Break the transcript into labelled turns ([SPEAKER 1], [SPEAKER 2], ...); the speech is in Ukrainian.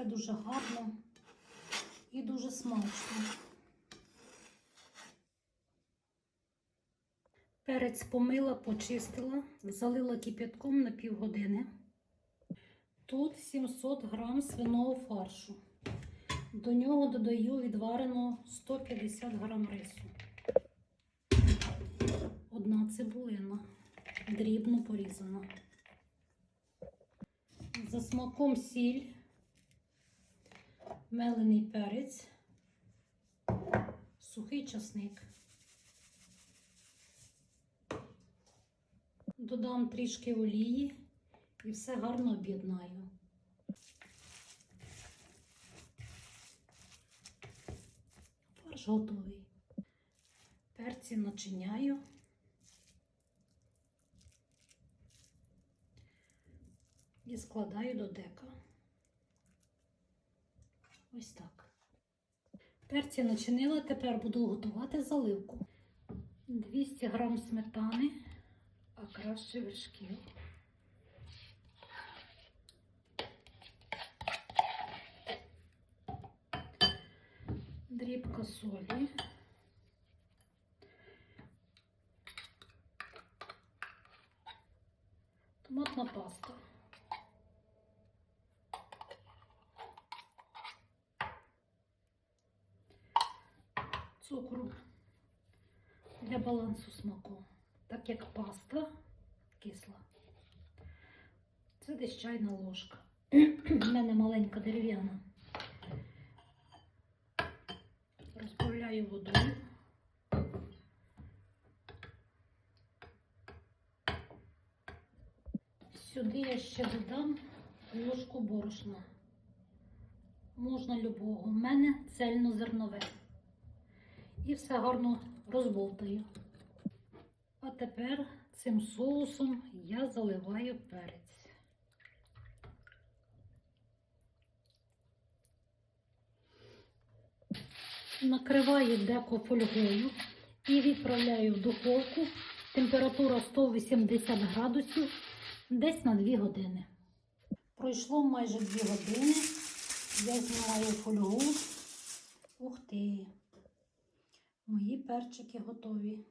[SPEAKER 1] Все дуже гарно і дуже смачно. Перець помила, почистила, залила кип'ятком на півгодини. Тут 700 грам свиного фаршу. До нього додаю відвареного 150 грам рису. Одна цибулина, дрібно порізана. За смаком сіль, мелений перець, сухий часник. Додам трішки олії і все гарно об'єднаю. Фарш готовий. Перці начиняю. І складаю до дека. Ось так. Перці начинила, тепер буду готувати заливку. 200 грам сметани, а краще вершків. Дрібка солі. Томатна паста. Цукру для балансу смаку, так як паста кисла. Це десь чайна ложка. У мене маленька дерев'яна. Розбавляю водою. Сюди я ще додам ложку борошна. Можна любого. У мене цельнозернове. І все гарно розболтаю. А тепер цим соусом я заливаю перець. Накриваю деко фольгою і відправляю в духовку. Температура 180 градусів десь на 2 години. Пройшло майже 2 години. Я знімаю фольгу. Ух ти! Мої перчики готові.